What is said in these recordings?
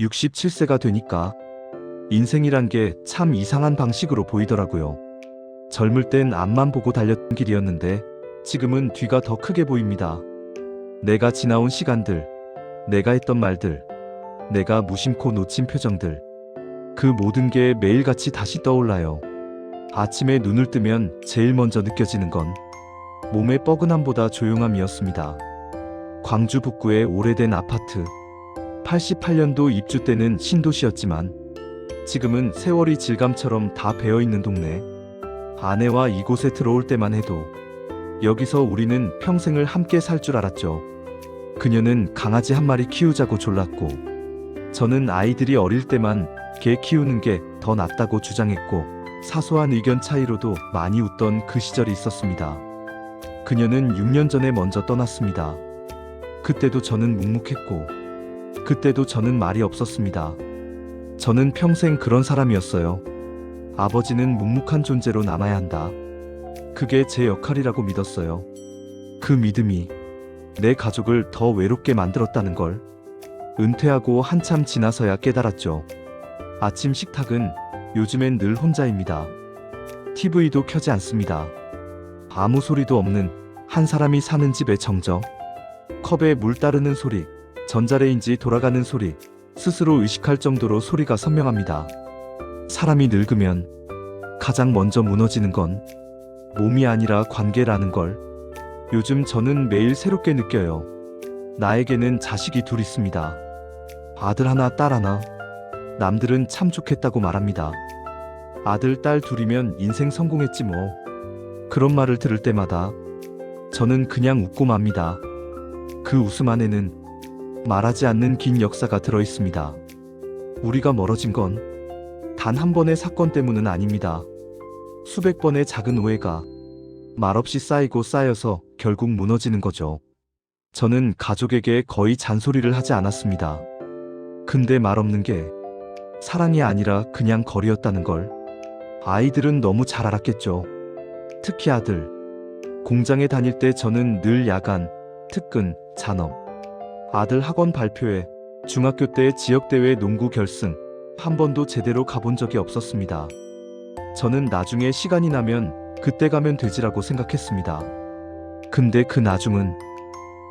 67세가 되니까 인생이란 게 참 이상한 방식으로 보이더라고요. 젊을 땐 앞만 보고 달렸던 길이었는데 지금은 뒤가 더 크게 보입니다. 내가 지나온 시간들, 내가 했던 말들, 내가 무심코 놓친 표정들, 그 모든 게 매일같이 다시 떠올라요. 아침에 눈을 뜨면 제일 먼저 느껴지는 건 몸의 뻐근함보다 조용함이었습니다. 광주 북구의 오래된 아파트. 88년도 입주 때는 신도시였지만 지금은 세월이 질감처럼 다 배어 있는 동네. 아내와 이곳에 들어올 때만 해도 여기서 우리는 평생을 함께 살 줄 알았죠. 그녀는 강아지 한 마리 키우자고 졸랐고 저는 아이들이 어릴 때만 개 키우는 게 더 낫다고 주장했고 사소한 의견 차이로도 많이 웃던 그 시절이 있었습니다. 그녀는 6년 전에 먼저 떠났습니다. 그때도 저는 묵묵했고 그때도 저는 말이 없었습니다. 저는 평생 그런 사람이었어요. 아버지는 묵묵한 존재로 남아야 한다. 그게 제 역할이라고 믿었어요. 그 믿음이 내 가족을 더 외롭게 만들었다는 걸 은퇴하고 한참 지나서야 깨달았죠. 아침 식탁은 요즘엔 늘 혼자입니다. TV도 켜지 않습니다. 아무 소리도 없는 한 사람이 사는 집의 정적. 컵에 물 따르는 소리, 전자레인지 돌아가는 소리, 스스로 의식할 정도로 소리가 선명합니다. 사람이 늙으면 가장 먼저 무너지는 건 몸이 아니라 관계라는 걸 요즘 저는 매일 새롭게 느껴요. 나에게는 자식이 둘 있습니다. 아들 하나, 딸 하나. 남들은 참 좋겠다고 말합니다. 아들, 딸 둘이면 인생 성공했지 뭐. 그런 말을 들을 때마다 저는 그냥 웃고 맙니다. 그 웃음 안에는 말하지 않는 긴 역사가 들어 있습니다. 우리가 멀어진 건 단 한 번의 사건 때문은 아닙니다. 수백 번의 작은 오해가 말없이 쌓이고 쌓여서 결국 무너지는 거죠. 저는 가족에게 거의 잔소리를 하지 않았습니다. 근데 말 없는 게 사랑이 아니라 그냥 거리였다는 걸 아이들은 너무 잘 알았겠죠. 특히 아들. 공장에 다닐 때 저는 늘 야간, 특근, 잔업. 아들 학원 발표회, 중학교 때 지역대회 농구 결승, 한 번도 제대로 가본 적이 없었습니다. 저는 나중에 시간이 나면 그때 가면 되지라고 생각했습니다. 근데 그 나중은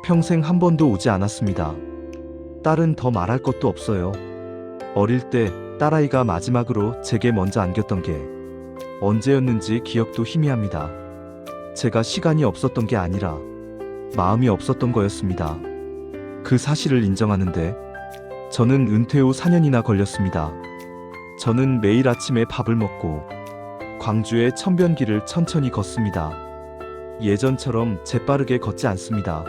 평생 한 번도 오지 않았습니다. 딸은 더 말할 것도 없어요. 어릴 때 딸아이가 마지막으로 제게 먼저 안겼던 게 언제였는지 기억도 희미합니다. 제가 시간이 없었던 게 아니라 마음이 없었던 거였습니다. 그 사실을 인정하는데 저는 은퇴 후 4년이나 걸렸습니다. 저는 매일 아침에 밥을 먹고 광주의 천변길을 천천히 걷습니다. 예전처럼 재빠르게 걷지 않습니다.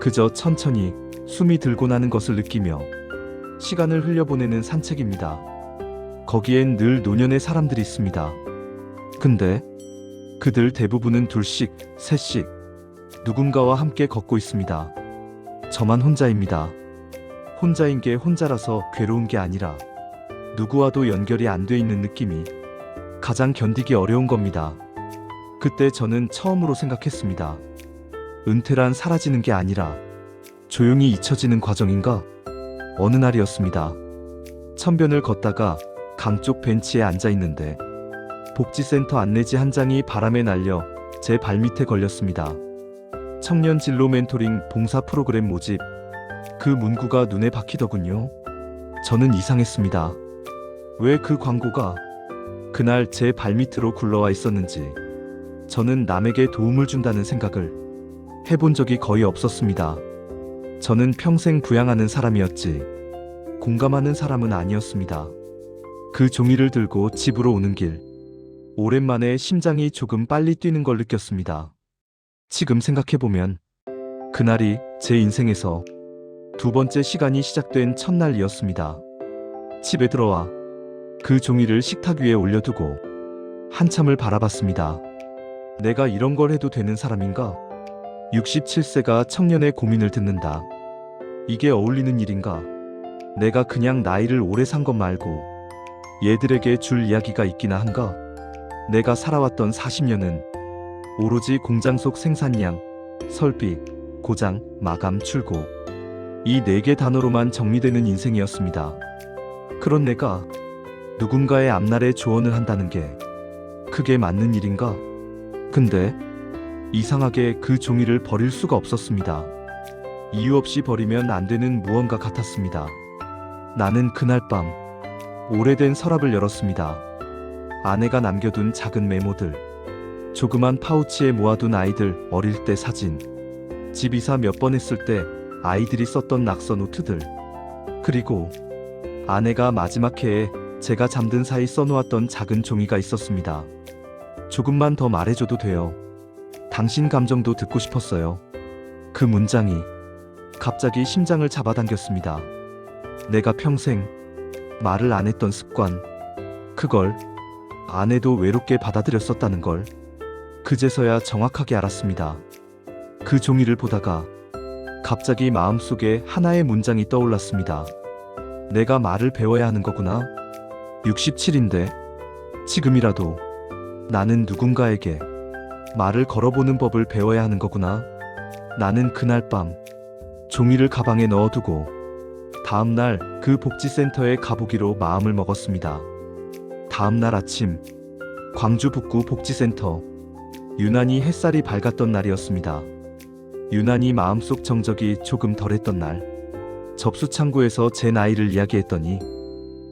그저 천천히 숨이 들고 나는 것을 느끼며 시간을 흘려보내는 산책입니다. 거기엔 늘 노년의 사람들이 있습니다. 근데 그들 대부분은 둘씩, 셋씩 누군가와 함께 걷고 있습니다. 저만 혼자입니다. 혼자인 게 혼자라서 괴로운 게 아니라 누구와도 연결이 안 돼 있는 느낌이 가장 견디기 어려운 겁니다. 그때 저는 처음으로 생각했습니다. 은퇴란 사라지는 게 아니라 조용히 잊혀지는 과정인가? 어느 날이었습니다. 천변을 걷다가 강쪽 벤치에 앉아 있는데 복지센터 안내지 한 장이 바람에 날려 제 발밑에 걸렸습니다. 청년 진로 멘토링 봉사 프로그램 모집. 그 문구가 눈에 박히더군요. 저는 이상했습니다. 왜 그 광고가 그날 제 발밑으로 굴러와 있었는지 저는 남에게 도움을 준다는 생각을 해본 적이 거의 없었습니다. 저는 평생 부양하는 사람이었지 공감하는 사람은 아니었습니다. 그 종이를 들고 집으로 오는 길 오랜만에 심장이 조금 빨리 뛰는 걸 느꼈습니다. 지금 생각해보면 그날이 제 인생에서 두 번째 시간이 시작된 첫날이었습니다. 집에 들어와 그 종이를 식탁 위에 올려두고 한참을 바라봤습니다. 내가 이런 걸 해도 되는 사람인가? 67세가 청년의 고민을 듣는다. 이게 어울리는 일인가? 내가 그냥 나이를 오래 산 것 말고 얘들에게 줄 이야기가 있기나 한가? 내가 살아왔던 40년은 오로지 공장 속 생산량, 설비, 고장, 마감, 출고 이 네 개 단어로만 정리되는 인생이었습니다. 그런 내가 누군가의 앞날에 조언을 한다는 게 그게 맞는 일인가? 근데 이상하게 그 종이를 버릴 수가 없었습니다. 이유 없이 버리면 안 되는 무언가 같았습니다. 나는 그날 밤 오래된 서랍을 열었습니다. 아내가 남겨둔 작은 메모들, 조그만 파우치에 모아둔 아이들 어릴 때 사진, 집 이사 몇 번 했을 때 아이들이 썼던 낙서 노트들, 그리고 아내가 마지막 해에 제가 잠든 사이 써놓았던 작은 종이가 있었습니다. 조금만 더 말해줘도 돼요. 당신 감정도 듣고 싶었어요. 그 문장이 갑자기 심장을 잡아당겼습니다. 내가 평생 말을 안 했던 습관, 그걸 아내도 외롭게 받아들였었다는 걸 그제서야 정확하게 알았습니다. 그 종이를 보다가 갑자기 마음속에 하나의 문장이 떠올랐습니다. 내가 말을 배워야 하는 거구나. 67인데 지금이라도 나는 누군가에게 말을 걸어보는 법을 배워야 하는 거구나. 나는 그날 밤 종이를 가방에 넣어두고 다음 날 그 복지센터에 가보기로 마음을 먹었습니다. 다음 날 아침 광주 북구 복지센터 유난히 햇살이 밝았던 날이었습니다. 유난히 마음속 정적이 조금 덜했던 날 접수 창구에서 제 나이를 이야기했더니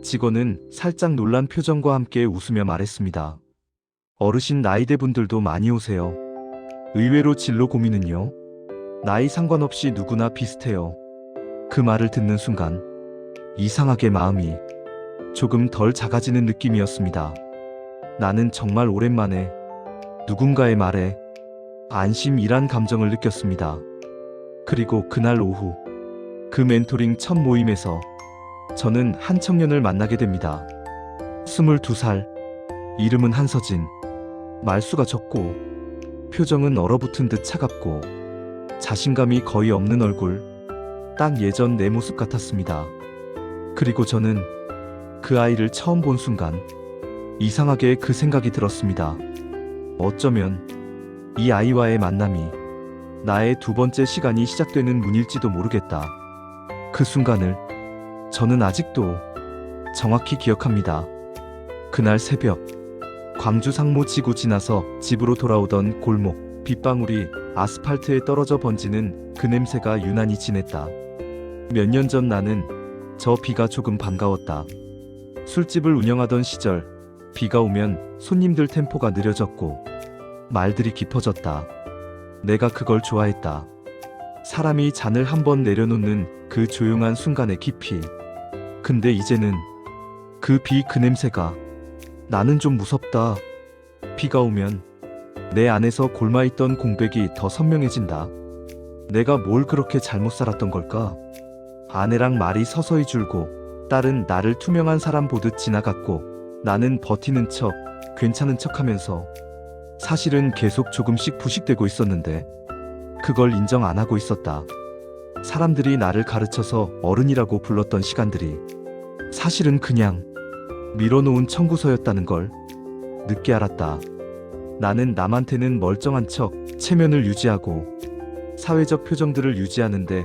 직원은 살짝 놀란 표정과 함께 웃으며 말했습니다. 어르신 나이대 분들도 많이 오세요. 의외로 진로 고민은요. 나이 상관없이 누구나 비슷해요. 그 말을 듣는 순간 이상하게 마음이 조금 덜 작아지는 느낌이었습니다. 나는 정말 오랜만에 누군가의 말에 안심이란 감정을 느꼈습니다. 그리고 그날 오후 그 멘토링 첫 모임에서 저는 한 청년을 만나게 됩니다. 22살, 이름은 한서진, 말수가 적고 표정은 얼어붙은 듯 차갑고 자신감이 거의 없는 얼굴, 딱 예전 내 모습 같았습니다. 그리고 저는 그 아이를 처음 본 순간 이상하게 그 생각이 들었습니다. 어쩌면 이 아이와의 만남이 나의 두 번째 시간이 시작되는 문일지도 모르겠다. 그 순간을 저는 아직도 정확히 기억합니다. 그날 새벽 광주 상무 지구 지나서 집으로 돌아오던 골목 빗방울이 아스팔트에 떨어져 번지는 그 냄새가 유난히 진했다. 몇 년 전 나는 저 비가 조금 반가웠다. 술집을 운영하던 시절 비가 오면 손님들 템포가 느려졌고 말들이 깊어졌다. 내가 그걸 좋아했다. 사람이 잔을 한번 내려놓는 그 조용한 순간의 깊이. 근데 이제는 그비그 냄새가 나는 좀 무섭다. 비가 오면 내 안에서 골마있던 공백이 더 선명해진다. 내가 뭘 그렇게 잘못 살았던 걸까? 아내랑 말이 서서히 줄고 딸은 나를 투명한 사람 보듯 지나갔고 나는 버티는 척, 괜찮은 척 하면서 사실은 계속 조금씩 부식되고 있었는데 그걸 인정 안 하고 있었다. 사람들이 나를 가르쳐서 어른이라고 불렀던 시간들이 사실은 그냥 밀어놓은 청구서였다는 걸 늦게 알았다. 나는 남한테는 멀쩡한 척 체면을 유지하고 사회적 표정들을 유지하는데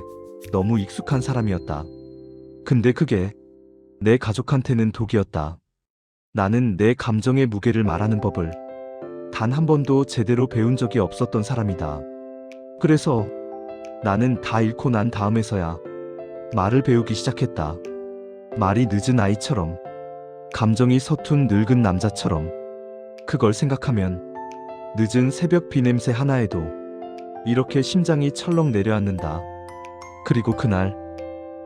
너무 익숙한 사람이었다. 근데 그게 내 가족한테는 독이었다. 나는 내 감정의 무게를 말하는 법을 단 한 번도 제대로 배운 적이 없었던 사람이다. 그래서 나는 다 잃고 난 다음에서야 말을 배우기 시작했다. 말이 늦은 아이처럼, 감정이 서툰 늙은 남자처럼, 그걸 생각하면 늦은 새벽 비 냄새 하나에도 이렇게 심장이 철렁 내려앉는다. 그리고 그날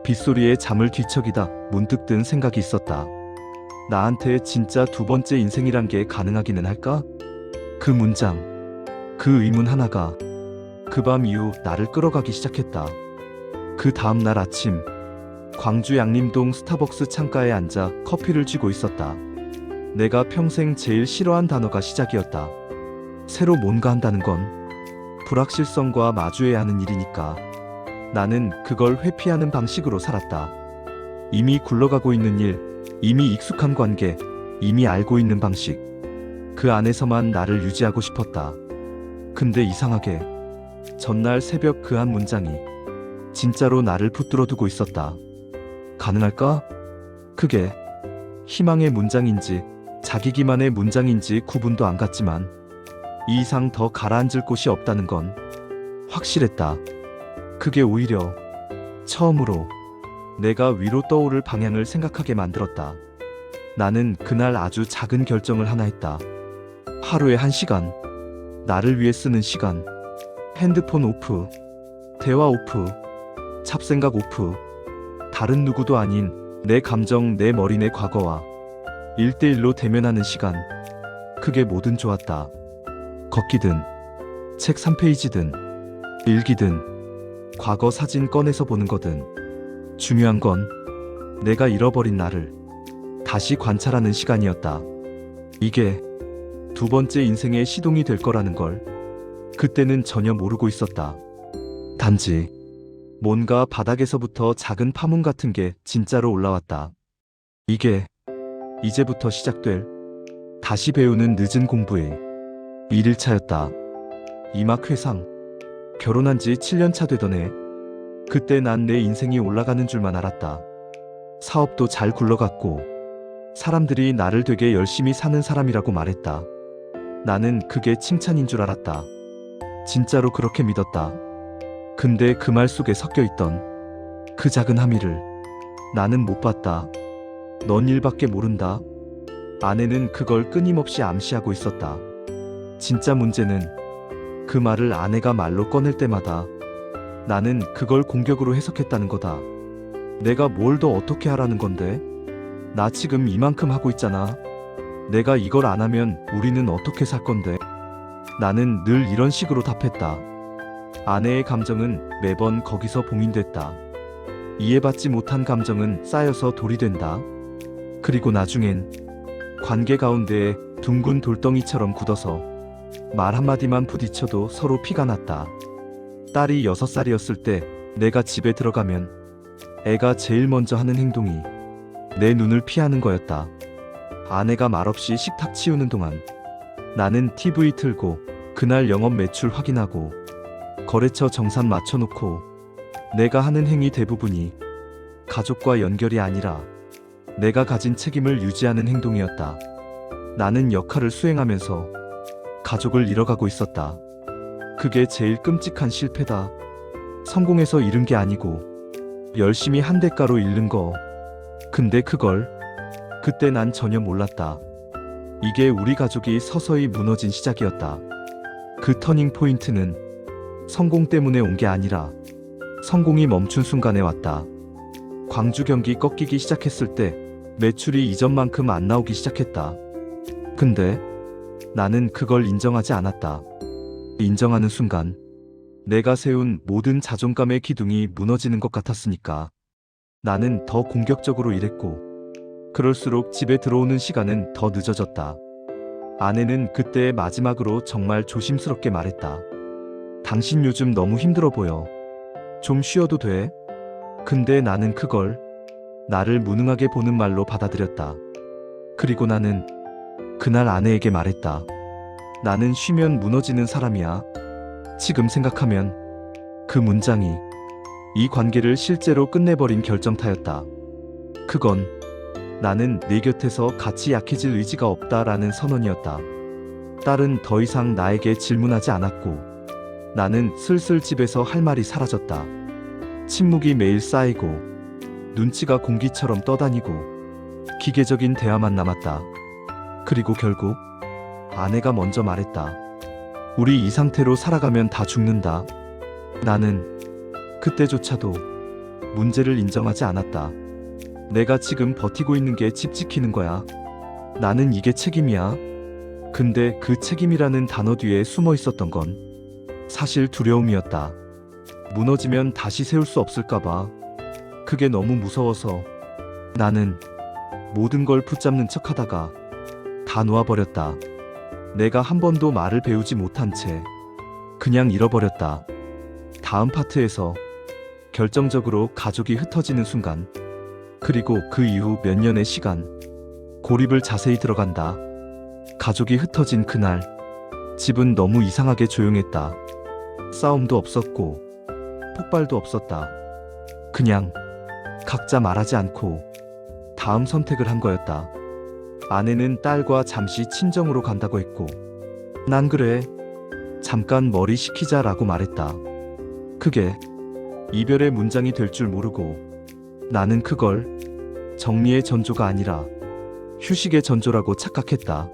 빗소리에 잠을 뒤척이다 문득 든 생각이 있었다. 나한테 진짜 두 번째 인생이란 게 가능하기는 할까? 그 문장, 그 의문 하나가 그 밤 이후 나를 끌어가기 시작했다. 그 다음 날 아침, 광주 양림동 스타벅스 창가에 앉아 커피를 쥐고 있었다. 내가 평생 제일 싫어한 단어가 시작이었다. 새로 뭔가 한다는 건 불확실성과 마주해야 하는 일이니까. 나는 그걸 회피하는 방식으로 살았다. 이미 굴러가고 있는 일, 이미 익숙한 관계, 이미 알고 있는 방식. 그 안에서만 나를 유지하고 싶었다. 근데 이상하게 전날 새벽 그 한 문장이 진짜로 나를 붙들어 두고 있었다. 가능할까? 그게 희망의 문장인지 자기 기만의 문장인지 구분도 안 갔지만 이 이상 더 가라앉을 곳이 없다는 건 확실했다. 그게 오히려 처음으로 내가 위로 떠오를 방향을 생각하게 만들었다. 나는 그날 아주 작은 결정을 하나 했다. 하루에 한 시간, 나를 위해 쓰는 시간, 핸드폰 오프, 대화 오프, 잡생각 오프, 다른 누구도 아닌 내 감정, 내 머리, 내 과거와 일대일로 대면하는 시간. 그게 뭐든 좋았다. 걷기든, 책 3페이지든, 일기든, 과거 사진 꺼내서 보는 거든. 중요한 건 내가 잃어버린 나를 다시 관찰하는 시간이었다. 이게 두 번째 인생의 시동이 될 거라는 걸 그때는 전혀 모르고 있었다. 단지 뭔가 바닥에서부터 작은 파문 같은 게 진짜로 올라왔다. 이게 이제부터 시작될 다시 배우는 늦은 공부의 1일차였다. 이막 회상. 결혼한 지 7년 차 되던 해. 그때 난 내 인생이 올라가는 줄만 알았다. 사업도 잘 굴러갔고, 사람들이 나를 되게 열심히 사는 사람이라고 말했다. 나는 그게 칭찬인 줄 알았다. 진짜로 그렇게 믿었다. 근데 그 말 속에 섞여 있던 그 작은 함의를 나는 못 봤다. 넌 일밖에 모른다. 아내는 그걸 끊임없이 암시하고 있었다. 진짜 문제는 그 말을 아내가 말로 꺼낼 때마다 나는 그걸 공격으로 해석했다는 거다. 내가 뭘 더 어떻게 하라는 건데? 나 지금 이만큼 하고 있잖아. 내가 이걸 안 하면 우리는 어떻게 살 건데? 나는 늘 이런 식으로 답했다. 아내의 감정은 매번 거기서 봉인됐다. 이해받지 못한 감정은 쌓여서 돌이 된다. 그리고 나중엔 관계 가운데에 둥근 돌덩이처럼 굳어서 말 한마디만 부딪혀도 서로 피가 났다. 딸이 6살이었을 때 내가 집에 들어가면 애가 제일 먼저 하는 행동이 내 눈을 피하는 거였다. 아내가 말없이 식탁 치우는 동안 나는 TV 틀고 그날 영업 매출 확인하고 거래처 정산 맞춰놓고 내가 하는 행위 대부분이 가족과 연결이 아니라 내가 가진 책임을 유지하는 행동이었다. 나는 역할을 수행하면서 가족을 잃어가고 있었다. 그게 제일 끔찍한 실패다. 성공해서 잃은 게 아니고 열심히 한 대가로 잃는 거. 근데 그걸 그때 난 전혀 몰랐다. 이게 우리 가족이 서서히 무너진 시작이었다. 그 터닝 포인트는 성공 때문에 온 게 아니라 성공이 멈춘 순간에 왔다. 광주 경기 꺾이기 시작했을 때 매출이 이전만큼 안 나오기 시작했다. 근데 나는 그걸 인정하지 않았다. 인정하는 순간 내가 세운 모든 자존감의 기둥이 무너지는 것 같았으니까 나는 더 공격적으로 일했고 그럴수록 집에 들어오는 시간은 더 늦어졌다. 아내는 그때 마지막으로 정말 조심스럽게 말했다. 당신 요즘 너무 힘들어 보여. 좀 쉬어도 돼. 근데 나는 그걸 나를 무능하게 보는 말로 받아들였다. 그리고 나는 그날 아내에게 말했다. 나는 쉬면 무너지는 사람이야. 지금 생각하면 그 문장이 이 관계를 실제로 끝내버린 결정타였다. 그건 나는 내 곁에서 같이 약해질 의지가 없다라는 선언이었다. 딸은 더 이상 나에게 질문하지 않았고 나는 슬슬 집에서 할 말이 사라졌다. 침묵이 매일 쌓이고 눈치가 공기처럼 떠다니고 기계적인 대화만 남았다. 그리고 결국 아내가 먼저 말했다. 우리 이 상태로 살아가면 다 죽는다. 나는 그때조차도 문제를 인정하지 않았다. 내가 지금 버티고 있는 게 집 지키는 거야. 나는 이게 책임이야. 근데 그 책임이라는 단어 뒤에 숨어 있었던 건 사실 두려움이었다. 무너지면 다시 세울 수 없을까봐. 그게 너무 무서워서 나는 모든 걸 붙잡는 척 하다가 다 놓아버렸다. 내가 한 번도 말을 배우지 못한 채 그냥 잃어버렸다. 다음 파트에서 결정적으로 가족이 흩어지는 순간, 그리고 그 이후 몇 년의 시간, 고립을 자세히 들어간다. 가족이 흩어진 그날, 집은 너무 이상하게 조용했다. 싸움도 없었고, 폭발도 없었다. 그냥 각자 말하지 않고 다음 선택을 한 거였다. 아내는 딸과 잠시 친정으로 간다고 했고, 난 그래. 잠깐 머리 식히자라고 말했다. 그게 이별의 문장이 될 줄 모르고 나는 그걸 정리의 전조가 아니라 휴식의 전조라고 착각했다.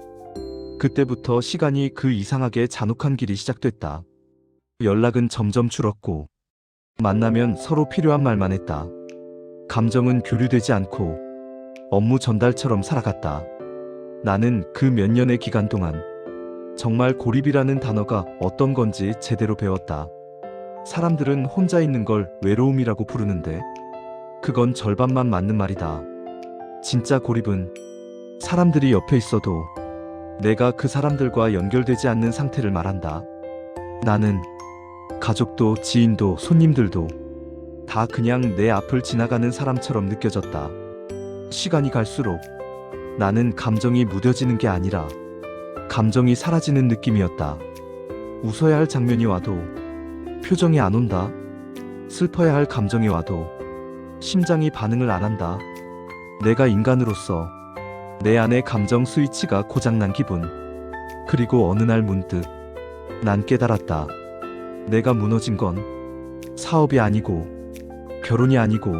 그때부터 시간이 그 이상하게 잔혹한 길이 시작됐다. 연락은 점점 줄었고 만나면 서로 필요한 말만 했다. 감정은 교류되지 않고 업무 전달처럼 살아갔다. 나는 그 몇 년의 기간 동안 정말 고립이라는 단어가 어떤 건지 제대로 배웠다. 사람들은 혼자 있는 걸 외로움이라고 부르는데 그건 절반만 맞는 말이다. 진짜 고립은 사람들이 옆에 있어도 내가 그 사람들과 연결되지 않는 상태를 말한다. 나는 가족도 지인도 손님들도 다 그냥 내 앞을 지나가는 사람처럼 느껴졌다. 시간이 갈수록 나는 감정이 무뎌지는 게 아니라 감정이 사라지는 느낌이었다. 웃어야 할 장면이 와도 표정이 안 온다. 슬퍼야 할 감정이 와도 심장이 반응을 안 한다. 내가 인간으로서 내 안의 감정 스위치가 고장난 기분. 그리고 어느 날 문득 난 깨달았다. 내가 무너진 건 사업이 아니고 결혼이 아니고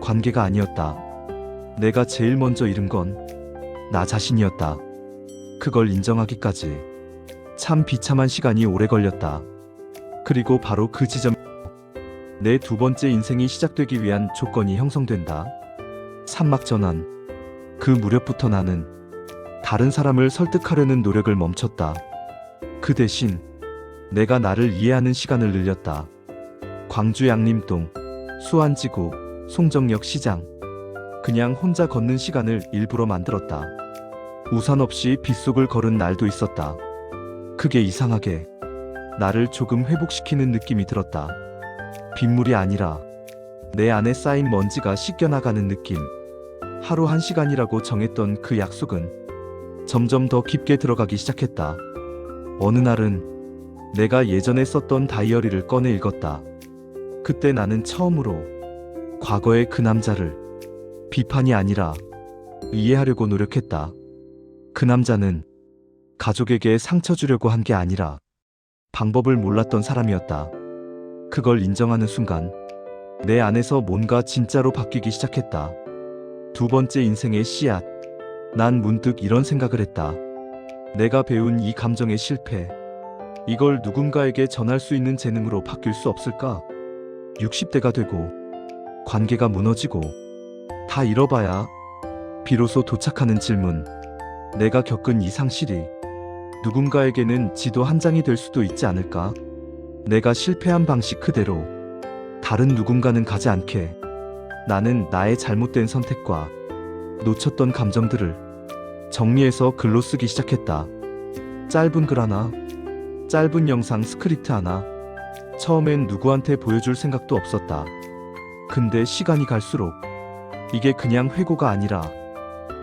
관계가 아니었다. 내가 제일 먼저 잃은 건 나 자신이었다. 그걸 인정하기까지 참 비참한 시간이 오래 걸렸다. 그리고 바로 그 지점 내 두 번째 인생이 시작되기 위한 조건이 형성된다. 산막 전환. 그 무렵부터 나는 다른 사람을 설득하려는 노력을 멈췄다. 그 대신 내가 나를 이해하는 시간을 늘렸다. 광주 양림동, 수안지구, 송정역 시장. 그냥 혼자 걷는 시간을 일부러 만들었다. 우산 없이 빗속을 걸은 날도 있었다. 그게 이상하게 나를 조금 회복시키는 느낌이 들었다. 빗물이 아니라 내 안에 쌓인 먼지가 씻겨나가는 느낌. 하루 한 시간이라고 정했던 그 약속은 점점 더 깊게 들어가기 시작했다. 어느 날은 내가 예전에 썼던 다이어리를 꺼내 읽었다. 그때 나는 처음으로 과거의 그 남자를 비판이 아니라 이해하려고 노력했다. 그 남자는 가족에게 상처 주려고 한 게 아니라 방법을 몰랐던 사람이었다. 그걸 인정하는 순간 내 안에서 뭔가 진짜로 바뀌기 시작했다. 두 번째 인생의 씨앗. 난 문득 이런 생각을 했다. 내가 배운 이 감정의 실패. 이걸 누군가에게 전할 수 있는 재능으로 바뀔 수 없을까? 60대가 되고 관계가 무너지고 다 잃어봐야 비로소 도착하는 질문. 내가 겪은 이 상실이 누군가에게는 지도 한 장이 될 수도 있지 않을까? 내가 실패한 방식 그대로 다른 누군가는 가지 않게 나는 나의 잘못된 선택과 놓쳤던 감정들을 정리해서 글로 쓰기 시작했다. 짧은 글 하나, 짧은 영상 스크립트 하나. 처음엔 누구한테 보여줄 생각도 없었다. 근데 시간이 갈수록 이게 그냥 회고가 아니라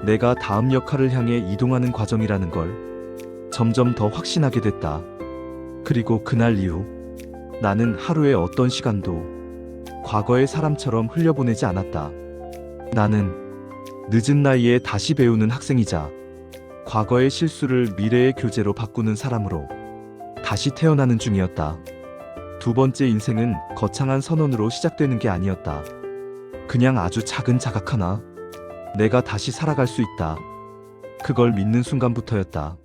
내가 다음 역할을 향해 이동하는 과정이라는 걸 점점 더 확신하게 됐다. 그리고 그날 이후 나는 하루에 어떤 시간도 과거의 사람처럼 흘려보내지 않았다. 나는 늦은 나이에 다시 배우는 학생이자 과거의 실수를 미래의 교재로 바꾸는 사람으로 다시 태어나는 중이었다. 두 번째 인생은 거창한 선언으로 시작되는 게 아니었다. 그냥 아주 작은 자각 하나. 내가 다시 살아갈 수 있다. 그걸 믿는 순간부터였다.